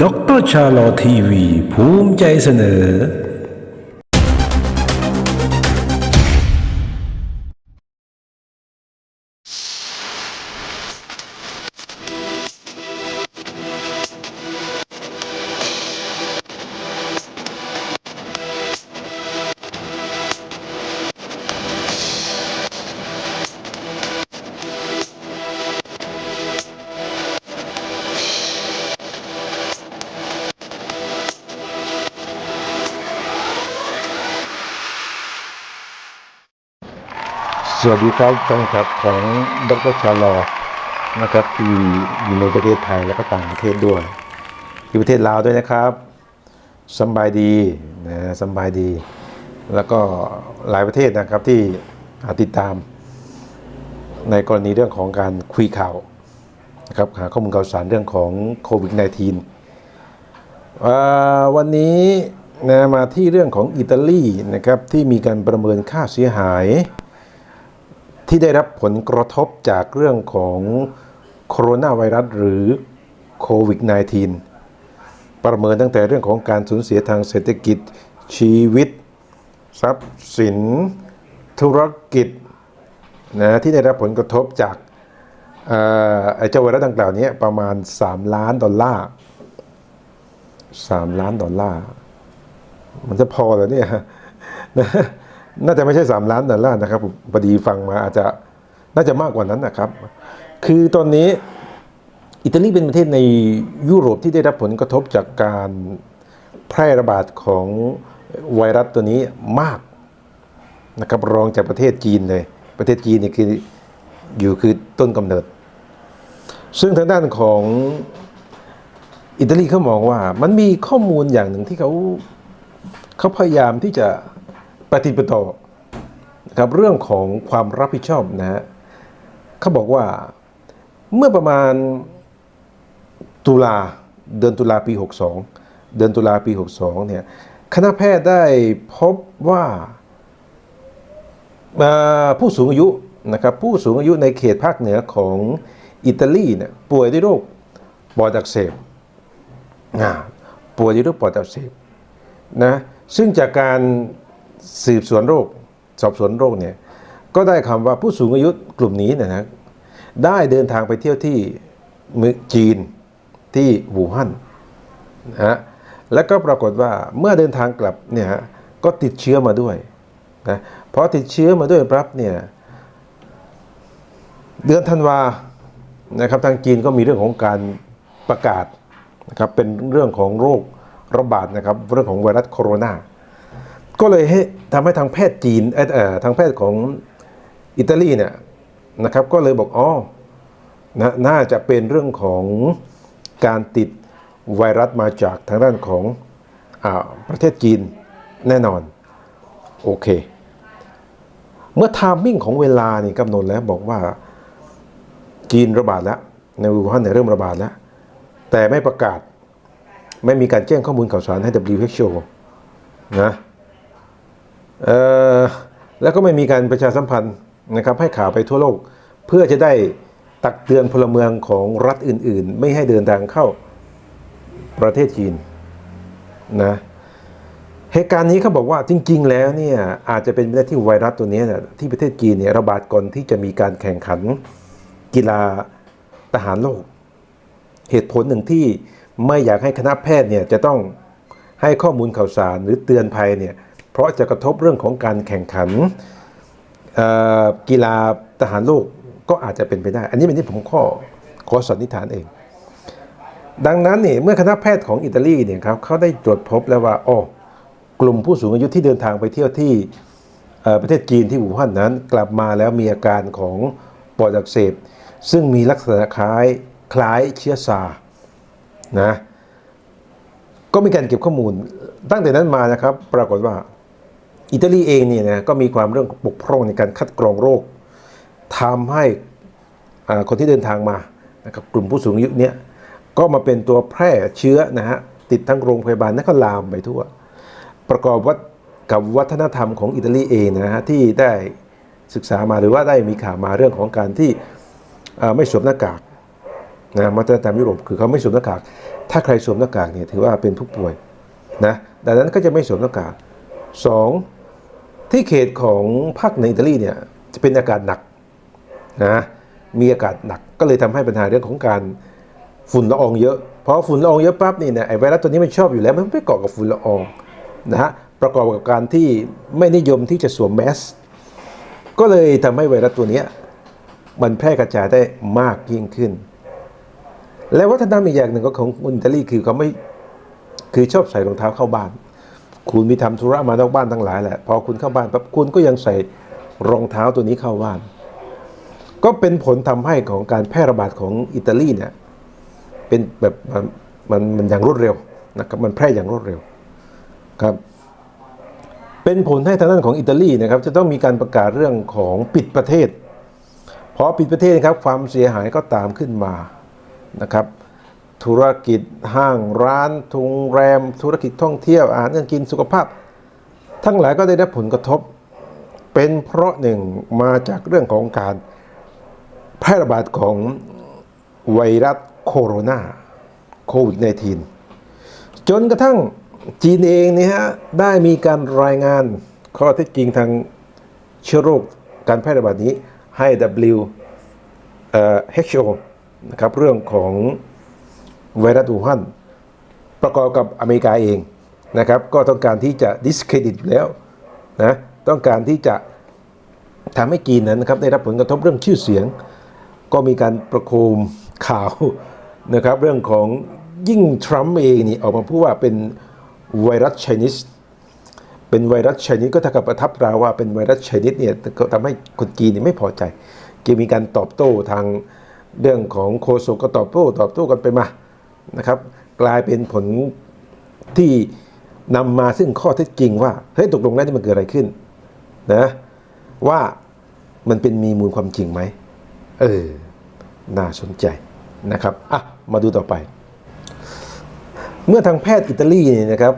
ด็อกเตอร์ชาลอทีวี ภูมิใจเสนอ สวัสดีครับแฟนคลับของดรชาลอนะครับที่อยู่ในประเทศไทยและก็ต่างประเทศด้วย อยู่ประเทศลาวด้วยนะครับสบายดีนะสบายดี แล้วก็หลายประเทศนะครับที่ติดตาม ในกรณีเรื่องของการคุยข่าวนะครับหาข้อมูลข่าวสารเรื่องของโควิด -19 อ่าวันนี้นะมาที่เรื่องของอิตาลีนะครับที่มีการประเมินค่าเสียหาย ที่ได้รับผลกระทบจากเรื่องของโคโรนาไวรัสหรือโควิด -19 ประเมินตั้งแต่เรื่องของการสูญเสียทางเศรษฐกิจชีวิต ทรัพย์สิน ธุรกิจนะที่ได้รับผลกระทบจากไอ้เจ้าไวรัสดังกล่าวนี้ประมาณ 3 ล้านดอลลาร์3ล้านดอลลาร์มันจะพอเหรอเนี่ยนะ น่าจะไม่ใช่ 3 ล้านดอลลาร์นะครับผมพอดีฟังมาอาจจะน่าจะมากกว่านั้นนะครับ คือตอนนี้อิตาลีเป็นประเทศในยุโรปที่ได้รับผลกระทบจากการแพร่ระบาดของไวรัสตัวนี้มากนะครับรองจากประเทศจีนเลย ประเทศจีนเนี่ยคืออยู่คือต้นกำเนิด ซึ่งทางด้านของอิตาลีเขามองว่ามันมีข้อมูลอย่างหนึ่งที่เขาเขาพยายามที่จะ ปฏิบัติต่อนะครับเรื่องของความรับผิดชอบนะฮะเขาบอกว่าเมื่อประมาณตุลาเดือนตุลาปี 62 เดือนตุลาปี 62 เนี่ยคณะแพทย์ได้พบว่าผู้สูงอายุนะครับผู้สูงอายุในเขตภาคเหนือของอิตาลีเนี่ยป่วยด้วยโรคปอดอักเสบป่วยด้วยโรคปอดอักเสบนะซึ่งจากการ สืบสวนโรค สอบสวนโรคเนี่ยก็ได้คำว่าผู้สูงอายุกลุ่มนี้เนยนะได้เดินทางไปเที่ยวที่มือจีนที่หูฮั่นนะฮะแล้วก็ปรากฏว่าเมื่อเดินทางกลับเนี่ยฮะก็ติดเชื้อมาด้วยนะพอติดเชื้อมาด้วยปั๊บเนี่ยเดือนธันวานะครับทางจีนก็มีเรื่องของการประกาศนะครับเป็นเรื่องของโรคระบาดนะครับเรื่องของไวรัสโคโรนา ก็เลยให้ทำให้ทางแพทย์จีนเอ่อทางแพทย์ของอิตาลีเนี่ยนะครับก็เลยบอกอ๋อนะน่าจะเป็นเรื่องของการติดไวรัสมาจากทางด้านของอประเทศจีนแน่นอน โอเค เมื่อไทามมิ่งของเวลานี่กำหนดแล้วบอกว่าจีนระบาดแล้ว ในอู่ฮั่นเนี่ยเริ่มระบาดแล้ว แต่ไม่ประกาศไม่มีการแจ้งข้อมูลข่าวสารให้ WHO นะ แล้วก็ไม่มีการประชาสัมพันธ์นะครับให้ข่าวไปทั่วโลก เพื่อจะได้ตักเตือนพลเมืองของรัฐอื่น ๆ ไม่ให้เดินทางเข้าประเทศจีนนะเหตุการณ์นี้เขาบอกว่าจริง ๆ แล้วเนี่ยอาจจะเป็นไปได้ที่ไวรัสตัวนี้เนี่ยที่ประเทศจีนเนี่ยระบาดก่อนที่จะมีการแข่งขันกีฬาทหารโลก เหตุผลหนึ่งที่ไม่อยากให้คณะแพทย์เนี่ยจะต้องให้ข้อมูลข่าวสารหรือเตือนภัยเนี่ย เพราะจะกระทบเรื่องของการแข่งขันกีฬาทหารโลกก็อาจจะเป็นไปได้ อันนี้เป็นที่ผมข้อขอสันนิษฐานเอง ดังนั้นเนี่ยเมื่อคณะแพทย์ของอิตาลีเนี่ยครับเขาได้ตรวจพบแล้วว่าอ๋อกลุ่มผู้สูงอายุที่เดินทางไปเที่ยวที่ประเทศจีนที่อู่ฮั่นนั้น กลับมาแล้วมีอาการของปอดอักเสบ ซึ่งมีลักษณะคล้ายคล้ายเชื้อซานะก็มีการเก็บข้อมูลตั้งแต่นั้นมานะครับ ปรากฏว่า อิตาลีเองเนี่ยนะก็มีความเรื่องปกพร่องในการคัดกรองโรคทำให้คนที่เดินทางมานะครับกลุ่มผู้สูงอายุเนี่ยก็มาเป็นตัวแพร่เชื้อนะฮะติดทั้งโรงพยาบาลและก็ลามไปทั่ว ประกอบวัดกับวัฒนธรรมของอิตาลีเองนะฮะที่ได้ศึกษามาหรือว่าได้มีข่าวมาเรื่องของการที่ไม่สวมหน้ากากนะวัฒนธรรมยุโรปคือเขาไม่สวมหน้ากาก ถ้าใครสวมหน้ากากเนี่ยถือว่าเป็นผู้ป่วยนะดังนั้นก็จะไม่สวมหน้ากากสอง ที่เขตของภาคในอิตาลีเนี่ยจะเป็นอากาศหนักนะมีอากาศหนักก็เลยทำให้ปัญหาเรื่องของการฝุ่นละอองเยอะพอฝุ่นละอองเยอะปั๊บนี่เนี่ยไอไวรัสตัวนี้มันชอบอยู่แล้วมันไม่เกาะกับฝุ่นละอองนะฮะประกอบกับการที่ไม่นิยมที่จะสวมแมสก็เลยทำให้ไวรัสตัวนี้มันแพร่กระจายได้มากยิ่งขึ้น และวัฒนธรรมอีกอย่างหนึ่งก็ของอิตาลีคือเขาไม่คือชอบใส่รองเท้าเข้าบ้าน คุณมีทำธุระมานอกบ้านทั้งหลายแหละ พอคุณเข้าบ้านปั๊บคุณก็ยังใส่รองเท้าตัวนี้เข้าบ้าน ก็เป็นผลทำให้ของการแพร่ระบาดของอิตาลีเนี่ยเป็นแบบมันมันอย่างรวดเร็วนะครับมันแพร่อย่างรวดเร็วครับเป็นผลให้ทางด้านของอิตาลีนะครับจะต้องมีการประกาศเรื่องของปิดประเทศพอปิดประเทศนะครับความเสียหายก็ตามขึ้นมานะครับ ธุรกิจห้างร้านโรงแรม ธุรกิจท่องเที่ยวอาหารการกินสุขภาพ ทั้งหลายก็ได้รับผลกระทบ เป็นเพราะหนึ่งมาจากเรื่องของการแพร่ระบาดของไวรัสโคโรนาโควิด -19 จนกระทั่งจีนเองเนี่ฮะได้มีการรายงานข้อเท็จจริงทางเชื้อโรคการแพร่ระบาดนี้ให้ W เอ่อ WHO นะครับเรื่องของ ไวรัสอู่ฮั่นประกอบกับอเมริกาเองนะครับ ก็ต้องการที่จะ discredit อยู่แล้วนะต้องการที่จะทำให้จีนนั้นนะครับได้รับผลกระทบเรื่องชื่อเสียง ก็มีการประโคมข่าวนะครับ เรื่องของยิ่งทรัมป์เองนี่ออกมาพูดว่าเป็นไวรัสไชนีสเป็นไวรัสชนีสก็เท่ากับประทับตราว่าเป็นไวรัสชนีสเนี่ยก็ทำให้คนจีนนี่ไม่พอใจจะมีการตอบโต้ทางเรื่องของโคโซก็ตอบโต้ตอบโต้กันไปมา นะครับ กลายเป็นผลที่นำมาซึ่งข้อเท็จจริงว่าเฮ้ยตกลงแล้วนี่มันเกิดอะไรขึ้นนะว่ามันเป็นมีมูลความจริงไหมเออน่าสนใจนะครับอะมาดูต่อไป เมื่อทางแพทย์อิตาลีเนี่ยนะครับ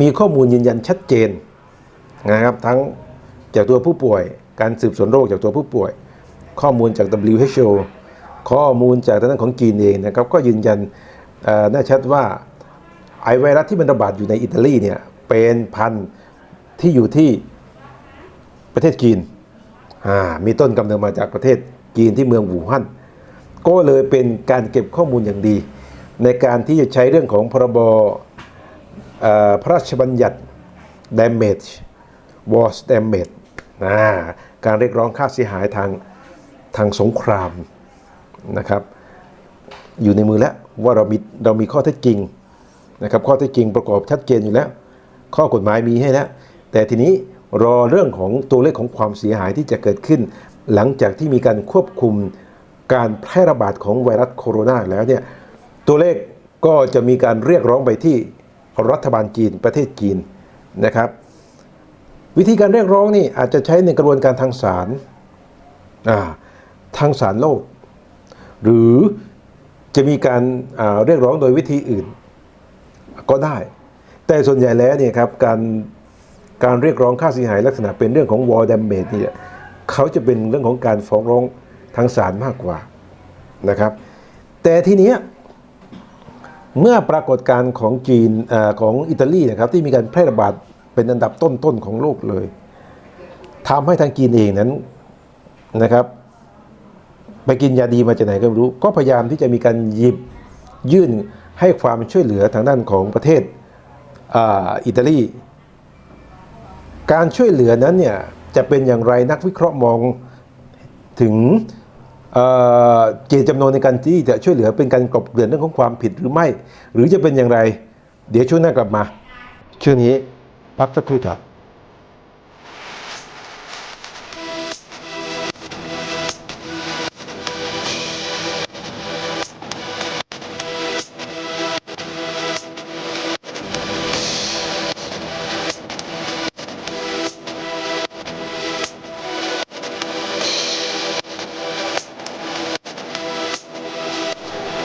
มีข้อมูลยืนยันชัดเจนนะครับทั้งจากตัวผู้ป่วย การสืบสวนโรคจากตัวผู้ป่วย ข้อมูลจาก WHO ข้อมูลจากทางด้านของจีนเองนะครับก็ยืนยัน แน่ชัดว่าไอไวรัสที่มันระบาดอยู่ในอิตาลีเนี่ยเป็นพันธุ์ที่อยู่ที่ประเทศจีนมีต้นกำเนิดมาจากประเทศจีนที่เมืองหูฮั่นก็เลยเป็นการเก็บข้อมูลอย่างดี ในการที่จะใช้เรื่องของพรบพระราชบัญญัติ damage was damage นะการเรียกร้องค่าเสียหายทางทางสงครามนะครับ อยู่ในมือแล้ว ว่าเรามีเรามีข้อเท็จจริงนะครับข้อเท็จจริงประกอบชัดเจนอยู่แล้ว ข้อกฎหมายมีให้แล้ว แต่ทีนี้รอเรื่องของตัวเลขของความเสียหายที่จะเกิดขึ้น หลังจากที่มีการควบคุมการแพร่ระบาดของไวรัสโคโรนาแล้วเนี่ยตัวเลขก็จะมีการเรียกร้องไปที่รัฐบาลจีนประเทศจีนนะครับ วิธีการเรียกร้องนี่อาจจะใช้ในกระบวนการทางศาลทางศาลโลก หรือ จะมีการเรียกร้องโดยวิธีอื่นก็ได้ แต่ส่วนใหญ่แล้วเนี่ยครับการการเรียกร้องค่าเสียหายลักษณะเป็นเรื่องของ war damage เนี่ยเขาจะเป็นเรื่องของการฟ้องร้องทางศาลมากกว่านะครับ แต่ทีนี้เมื่อปรากฏการณ์ของจีนอของอิตาลีนะครับที่มีการแพร่ระบาดเป็นอันดับต้นๆของโลกเลยทำให้ทางจีนเองนั้นนะครับ ไปกินยาดีมาจากไหนก็ไม่รู้ ก็พยายามที่จะมีการหยิบยื่นให้ความช่วยเหลือทางด้านของประเทศอิตาลี การช่วยเหลือนั้นเนี่ยจะเป็นอย่างไรนักวิเคราะห์มองถึงเจตจำนงในการที่จะช่วยเหลือเป็นการกลบเกลื่อนเรื่องของความผิดหรือไม่ หรือจะเป็นอย่างไร เดี๋ยวช่วงหน้ากลับมา ช่วงนี้พักสักครู่ครับ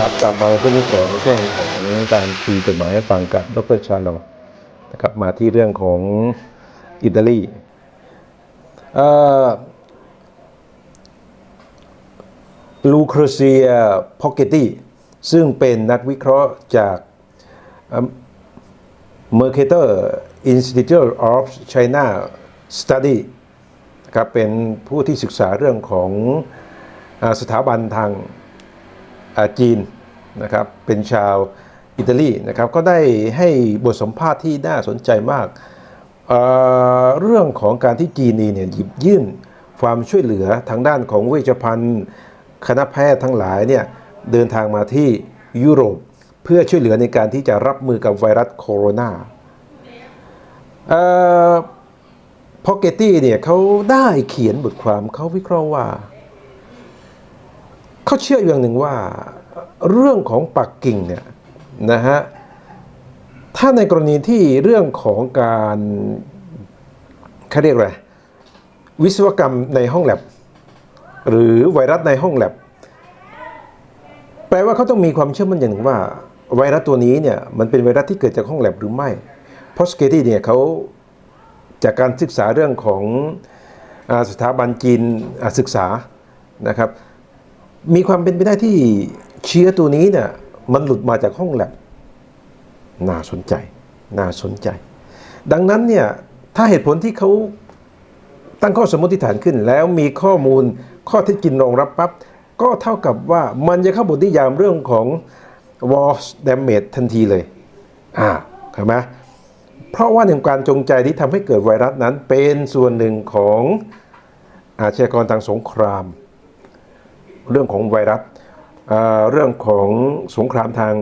ครับกลับมาเพื่อนที่สองในช่วงของการคุยกฎหมายให้ฟังกับดรชาโลนะครับมาที่เรื่องของอิตาลีลูครเซียพอกเกตตี้ซึ่งเป็นนักวิเคราะห์จาก Mercator Institute of China Study นะครับเป็นผู้ที่ศึกษาเรื่องของอสถาบันทาง จีนนะครับเป็นชาวอิตาลีนะครับก็ได้ให้บทสัมภาษณ์ที่น่าสนใจมากเเรื่องของการที่จีนเองเนี่ยหยิบยื่นความช่วยเหลือทางด้านของเวชภัณฑ์ คณะแพทย์ทั้งหลายเนี่ยเดินทางมาที่ยุโรปเพื่อช่วยเหลือในการที่จะรับมือกับไวรัสโคโรนาเอ่อพอเกตตี้เนี่ยเขาได้เขียนบทความเขาวิเคราะห์ว่า เขาเชื่ออย่างหนึ่งว่าเรื่องของปักกิ่งเนี่ยนะฮะถ้าในกรณีที่เรื่องของการเขาเรียกอะไรวิศวกรรมในห้องแลบ หรือไวรัสในห้องแลบ แปลว่าเขาต้องมีความเชื่อมั่นอย่างหนึ่งว่า ไวรัสตัวนี้เนี่ยมันเป็นไวรัสที่เกิดจากห้องแลบหรือไม่เพราะสเกตี้เนี่ยเขาจากการศึกษาเรื่องของอสถาบันจีนศึกษานะครับ มีความเป็นไปได้ที่เชื้อตัวนี้เนี่ยมันหลุดมาจากห้องแลบน่าสนใจ น่าสนใจ ดังนั้นเนี่ยถ้าเหตุผลที่เขาตั้งข้อสมมติฐานขึ้น แล้วมีข้อมูลข้อเท็จจริงรองรับปั๊บก็เท่ากับว่ามันจะเข้าบทนิยามเรื่องของ war damage ทันทีเลย อ่าเห็นไหมเพราะว่าหนึ่งการจงใจที่ทำให้เกิดไวรัสนั้นเป็นส่วนหนึ่งของอาชญากรทางสงคราม เรื่องของไวรัสเเรื่องของสงครามทาง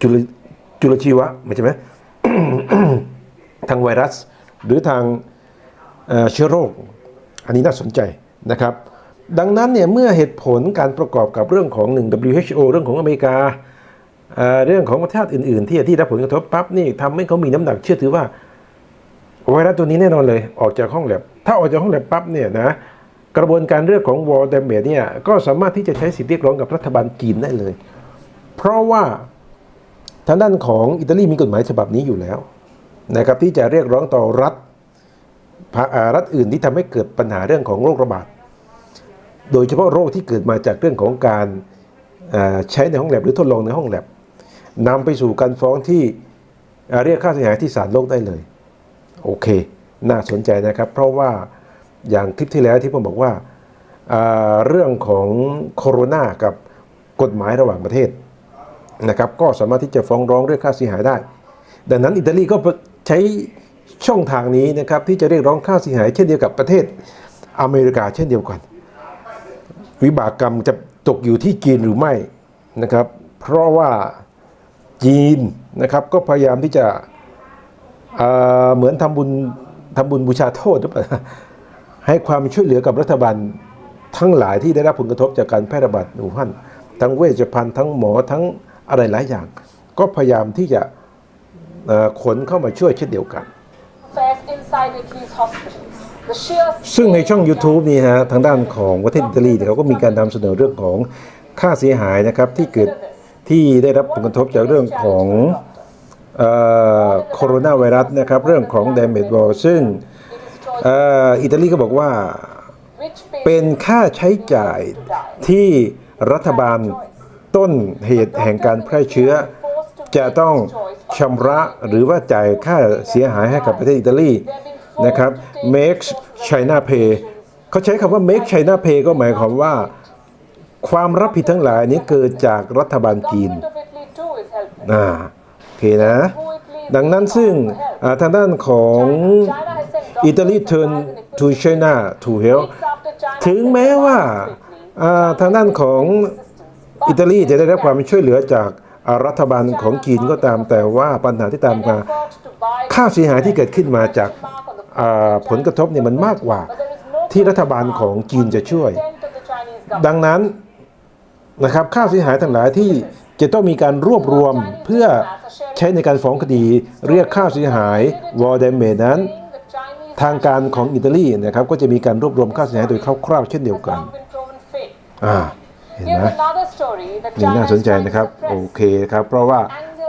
จุลจุลชีวะไม่ใช่ไหมทางไวรัสหรือทางเเชื้อโรค อันนี้น่าสนใจนะครับ ดังนั้นเนี่ยเมื่อเหตุผลการประกอบกับเรื่องของ 1 WHO เรื่องของอเมริกาเเรื่องของประเทศอื่น ๆ ที่ที่รับผลกระทบปั๊บนี่ทำให้เขามีน้ำหนักเชื่อถือว่าไวรัสตัวนี้แน่นอนเลย ออกจากห้องแลบถ้าออกจากห้องแลบปั๊บเนี่ยนะ กระบวนการเรื่องของวอลเดเมดเนี่ยก็สามารถที่จะใช้สิทธิเรียกร้องกับรัฐบาลจีนได้เลย เพราะว่าทางด้านของอิตาลีมีกฎหมายฉบับนี้อยู่แล้วนะครับที่จะเรียกร้องต่อรัฐรัฐอื่นที่ทำให้เกิดปัญหาเรื่องของโรคระบาด โดยเฉพาะโรคที่เกิดมาจากเรื่องของการใช้ในห้องแลบหรือทดลองในห้องแลบนำไปสู่การฟ้องที่เรียกค่าเสียหายที่ศาลโลกได้เลย โอเค น่าสนใจนะครับ เพราะว่า อย่างคลิปที่แล้วที่ผมบอกว่าเรื่องของโคโรนากับกฎหมายระหว่างประเทศนะครับก็สามารถที่จะฟ้องร้องเรียกค่าเสียหายได้ ดังนั้นอิตาลีก็ใช้ช่องทางนี้นะครับที่จะเรียกร้องค่าเสียหาย เช่นเดียวกับประเทศอเมริกาเช่นเดียวกัน วิบากกรรมจะตกอยู่ที่จีนหรือไม่นะครับ เพราะว่าจีนนะครับก็พยายามที่จะเเหมือนทำบุญทำบุญบูชาโทษหรือเปล่า ให้ความช่วยเหลือกับรัฐบาลทั้งหลายที่ได้รับผลกระทบจากการแพร่ระบาดในอู่ฮั่นทั้งเวชภัณฑ์ทั้งหมอทั้งอะไรหลายอย่าง ก็พยายามที่จะเอ่อขนเข้ามาช่วยเช่นเดียวกัน affairs inside Italy's hospitals. The sheer ซึ่งในช่อง YouTube นี่ฮะทางด้านของประเทศอิตาลีเนี่ยเขาก็มีการนำเสนอเรื่องของค่าเสียหายนะครับที่เกิดที่ได้รับผลกระทบจากเรื่องของโคโรนาไวรัสนะครับเรื่องของ damage wall ซึ่งเอิตาลีก็บอกว่า เป็นค่าใช้จ่ายที่รัฐบาลต้นเหตุแห่งการแพร่เชื้อ จะต้องชำระหรือว่าจ่ายค่าเสียหายให้กับประเทศอิตาลีนะครับ make China pay เขาใช้คำว่า make China pay ก็หมายความว่า ความรับผิดทั้งหลายนี้เกิดจากรัฐบาลจีน government of Italy too is helping. อ่าโอเคนะ ดังนั้นซึ่งทางด้านของ อิตาลี turn to China to help ถึงแม้ว่าทางด้านของอิตาลีจะได้รับความช่วยเหลือจากรัฐบาลของจีนก็ตามแต่ว่าปัญหาที่ตามมาค่าเสียหายที่เกิดขึ้นมาจากผลกระทบเนี่ยมันมากกว่า ที่รัฐบาลของจีนจะช่วย ดังนั้นนะครับค่าเสียหายทั้งหลายที่จะต้องมีการรวบรวมเพื่อใช้ในการฟ้องคดีเรียกค่าเสียหายวอร์เดเมนั้น ทางการของอิตาลีนะครับก็จะมีการรวบรวมค่าเสียหายโดยคร่าวๆเช่นเดียวกัน have been proven fake. อ่าเห็น Here's ไหม another story that นี่ China น่า is สนใจ trying to นะครับโอ suppress. เคครับเพราะว่า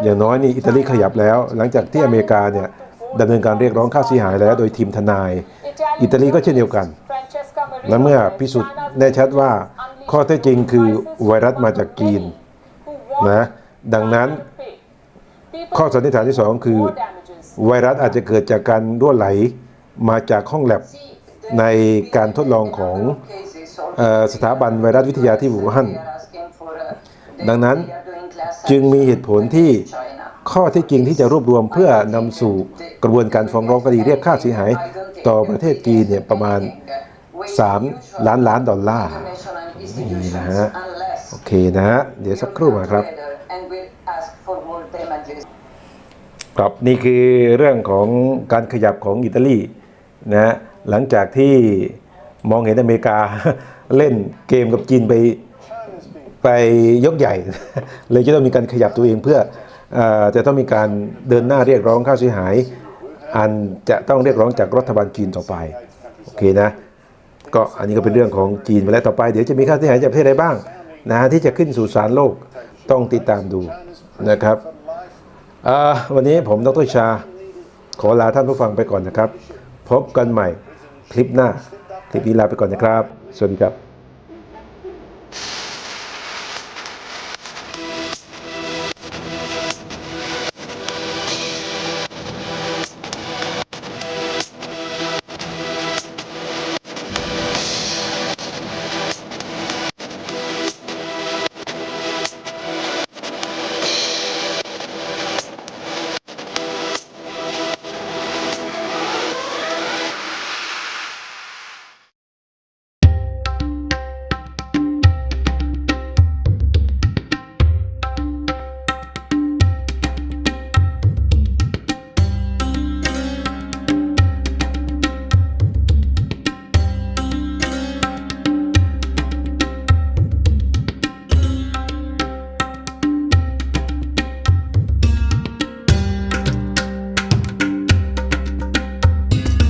อย่างน้อยนี่อิตาลีขยับแล้ว หลังจากที่อเมริกาเนี่ยดำเนินการเรียกร้องค่าเสียหายแล้วโดยทีมทนาย อิตาลีก็เช่นเดียวกัน Francesca Maria และเมื่อ said พิสูจน์ China's แน่ชัดว่า unleashed ข้อเท็จจริงคือไวรัสมาจากจีนนะดังนั้น People ข้อสันนิษฐานที่สองคือ more damages. ไวรัสอาจจะเกิดจากการรั่วไหล มาจากห้องแลบในการทดลองของออสถาบันไวรัสวิทยาที่อู่ฮั่น ดังนั้นจึงมีเหตุผลที่ข้อที่จริงที่จะรวบรวมเพื่อนำสู่กระบวนการฟ้องร้องคดีเรียกค่าเสียหายต่อประเทศจีนเนี่ยประมาณ 3 ล้านล้านดอลลาร์นี่นะฮะ โอเคนะฮะ เดี๋ยวสักครู่มาครับครับนี่คือเรื่องของการขยับของอิตาลี นะฮะหลังจากที่มองเห็นอเมริกาเล่นเกมกับจีนไปไปยกใหญ่ เลยจะต้องมีการขยับตัวเองเพื่ออจะต้องมีการเดินหน้าเรียกร้องค่าเสียหาย อันจะต้องเรียกร้องจากรัฐบาลจีนต่อไปโอเคนะก็อันนี้ก็เป็นเรื่องของจีนไปแล้วต่อไปเดี๋ยวจะมีค่าเสียหายจากประเทศใดบ้างนะฮะที่จะขึ้นสู่ศาลโลกต้องติดตามดูนะครับวันนี้ผมดรชา ขอลาท่านผู้ฟังไปก่อนนะครับ พบกันใหม่คลิปหน้า คลิปนี้ลาไปก่อนนะครับ สวัสดีครับ